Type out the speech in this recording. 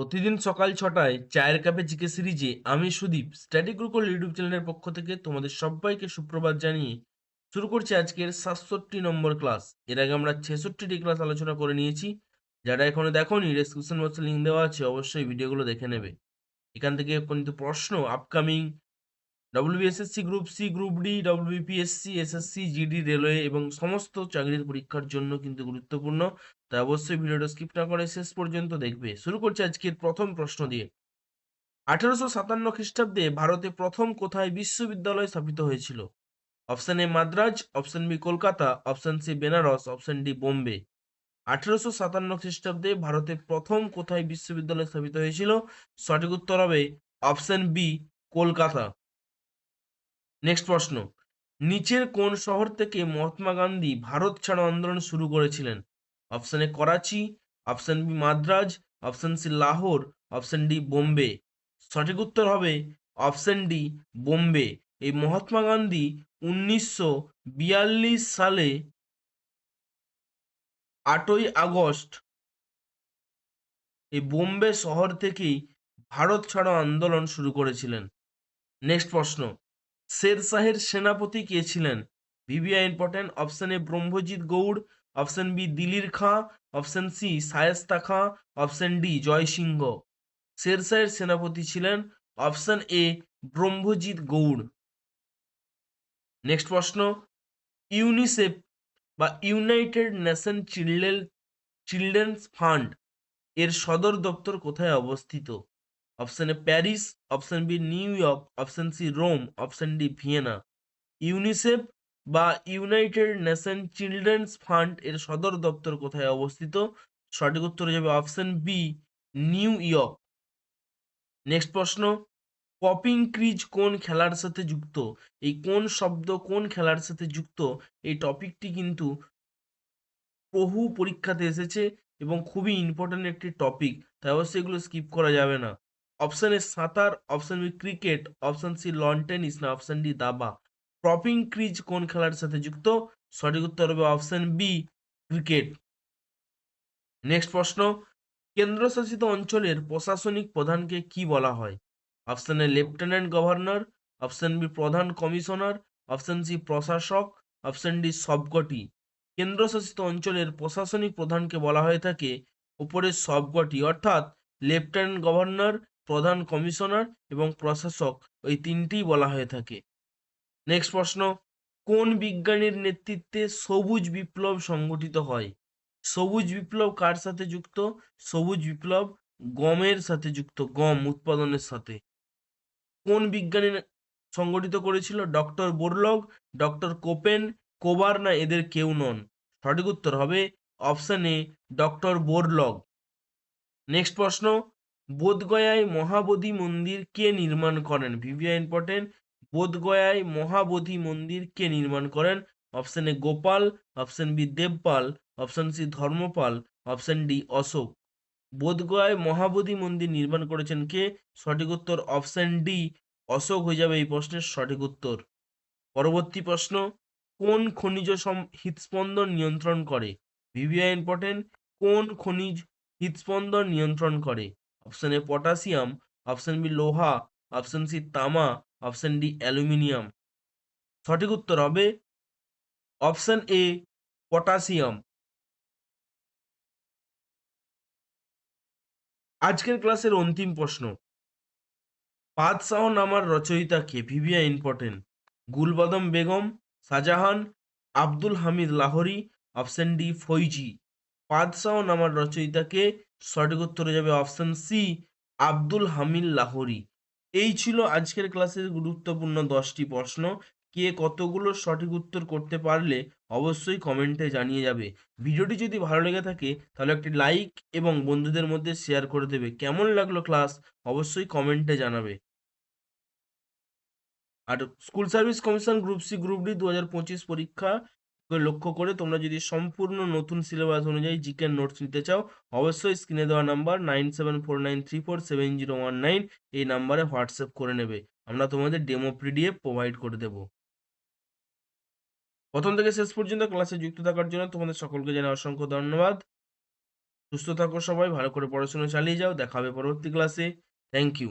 প্রতিদিন সকাল ছটায় চায়ের কাপে জিকে সিরিজে আমি সুদীপ স্টাডি গ্রুকল ইউটিউব চ্যানেলের পক্ষ থেকে তোমাদের সবাইকে সুপ্রভাত জানিয়ে শুরু করছি আজকের সাতষট্টি নম্বর ক্লাস। এর আগে আমরা ছেষট্টিটি ক্লাস আলোচনা করে নিয়েছি। যারা এখনও দেখোনি ডেসক্রিপশন বক্সে লিঙ্ক দেওয়া আছে, অবশ্যই ভিডিওগুলো দেখে নেবে। এখান থেকে কিন্তু প্রশ্ন upcoming WBSSC group C group D WBPSC SSC GD railway এবং সমস্ত চাকরির পরীক্ষার জন্য কিন্তু গুরুত্বপূর্ণ। তাই অবশ্যই ভিডিওটা স্কিপ না করে শেষ পর্যন্ত দেখবে। শুরু করছি আজকের প্রথম প্রশ্ন দিয়ে। আঠারোশো সাতান্ন খ্রিস্টাব্দে ভারতে প্রথম কোথায় বিশ্ববিদ্যালয় স্থাপিত হয়েছিল? Option A Madras, option B Kolkata, option C Benares, option D Bombay. আঠারোশো সাতান্ন খ্রিস্টাব্দে ভারতে প্রথম কোথায় বিশ্ববিদ্যালয় স্থাপিত হয়েছিল? সঠিক উত্তর হবে অপশন বি কলকাতা। নেক্সট প্রশ্ন। নিচের কোন শহর থেকে মহাত্মা গান্ধী ভারত ছাড়ো আন্দোলন শুরু করেছিলেন? Option A Karachi option B Madras option C Lahore option D Bombay. সঠিক উত্তর হবে অপশন ডি বোম্বে। এই মহাত্মা গান্ধী উনিশশো বিয়াল্লিশ সালে আটই আগস্ট এই বোম্বে শহর থেকেই ভারত ছাড়ো আন্দোলন শুরু করেছিলেন। নেক্সট প্রশ্ন। শের শাহের সেনাপতি কে ছিলেন? VVI important option A Brahmajit Gaur option B Dilir Khan option C Shaista Khan option D Jai Singh শের সেনাপতি ছিলেন option A Brahmajit Gaur next প্রশ্ন. ইউনিসেফ বা United Nation Children Children's Fund এর সদর দপ্তর কোথায় অবস্থিত? Option A Paris option B New York option C Rome option D Vienna UNICEF বা ইউনাইটেড নেশন চিলড্রেন্স ফান্ড এর সদর দপ্তর কোথায় অবস্থিত? সঠিক উত্তর যাবে option B New York next প্রশ্ন পপিং ক্রিজ কোন খেলার সাথে যুক্ত? এই কোন শব্দ কোন খেলার সাথে যুক্ত? এই টপিকটি কিন্তু বহু পরীক্ষাতে এসেছে এবং খুবই ইম্পর্ট্যান্ট একটি টপিক তাই অবশ্যই এগুলো স্কিপ করা যাবে না। অপশন এ সাঁতার option B cricket option C lawn tennis না অপশন ডি দাবা। প্রপিং ক্রিজ কোন খেলার সাথে যুক্ত? সঠিক উত্তর হবে অপশন বি ক্রিকেট নেক্সট প্রশ্ন, কেন্দ্রশাসিত অঞ্চলের প্রশাসনিক প্রধানকে কি বলা হয়? Option A lieutenant governor option B প্রধান কমিশনার অপশন সি প্রশাসক অপশন ডি সবকটি। কেন্দ্রশাসিত অঞ্চলের প্রশাসনিক প্রধানকে বলা হয়ে থাকে উপরের সবকটি, অর্থাৎ লেফটেন্যান্ট গভর্নর প্রধান কমিশনার এবং প্রশাসক ওই তিনটিই বলা হয়ে থাকে। নেক্সট প্রশ্ন, কোন বিজ্ঞানীর নেতৃত্বে সবুজ বিপ্লব সংগঠিত হয়? সবুজ বিপ্লব কার সাথে যুক্ত? সবুজ বিপ্লব গমের সাথে যুক্ত, গম উৎপাদনের সাথে। কোন বিজ্ঞানী সংগঠিত করেছিল? ডক্টর বোরলগ, ডক্টর কোপেন, কোবার না এদের কেউ নন? সঠিক উত্তর হবে option A, doctor Borlaug. Next প্রশ্ন বোধগয়ায় মহাবোধি মন্দির কে নির্মাণ করেন? VVI important. বোধগয়ায় মহাবোধি মন্দির কে নির্মাণ করেন? Option A Gopal, option B Devapala, option C Dharmapala, option D Ashoka. বোধগয়ায় Mahabodhi মন্দির নির্মাণ করেছেন কে? সঠিক উত্তর অপশন ডি অশোক হয়ে যাবে এই প্রশ্নের সঠিক উত্তর। পরবর্তী প্রশ্ন, কোন খনিজ হৃদস্পন্দন নিয়ন্ত্রণ করে? VVI important. কোন খনিজ হৃদস্পন্দন নিয়ন্ত্রণ করে? Option A potassium option B লোহা অপশন সি তামা. অপশন ডি অ্যালুমিনিয়াম সঠিক উত্তর হবে অপশন এ পটাশিয়াম আজকের ক্লাসের অন্তিম প্রশ্ন। পাদশাহ নামার রচয়িতা কে? VVI important. Gulbadan Begum, Shah Jahan, Abdul Hamid Lahori. Option D Faizi. পাদশাহ নামার রচয়িতাকে সঠিক উত্তর হয়ে যাবে অপশন সি আব্দুল হামিদ লাহোরি। এই ছিল আজকের ক্লাসের গুরুত্বপূর্ণ দশটি প্রশ্ন। কে কতগুলো সঠিক উত্তর করতে পারলে অবশ্যই কমেন্টে জানিয়ে যাবে। ভিডিওটি যদি ভালো লেগে থাকে, তাহলে একটি লাইক এবং বন্ধুদের মধ্যে শেয়ার করে দেবে। কেমন লাগল ক্লাস অবশ্যই কমেন্টে জানাবে। আর school service commission group C group D দু হাজার পঁচিশ পরীক্ষা লক্ষ্য করে তোমরা যদি সম্পূর্ণ নতুন সিলেবাস অনুযায়ী জিকে নোটস নিতে চাও, অবশ্যই স্ক্রিনে দেওয়া number nine seven four nine three four seven zero one nine এই নাম্বারে হোয়াটসঅ্যাপ করে নেবে। আমরা তোমাদের ডেমো পিডিএফ প্রোভাইড করে দেব। প্রথম থেকে শেষ পর্যন্ত ক্লাসে যুক্ত থাকার জন্য তোমাদের সকলকে জানাই অসংখ্য ধন্যবাদ। সুস্থ থাকো সবাই, ভালো করে পড়াশোনা চালিয়ে যাও। দেখা হবে পরবর্তী ক্লাসে থ্যাংক ইউ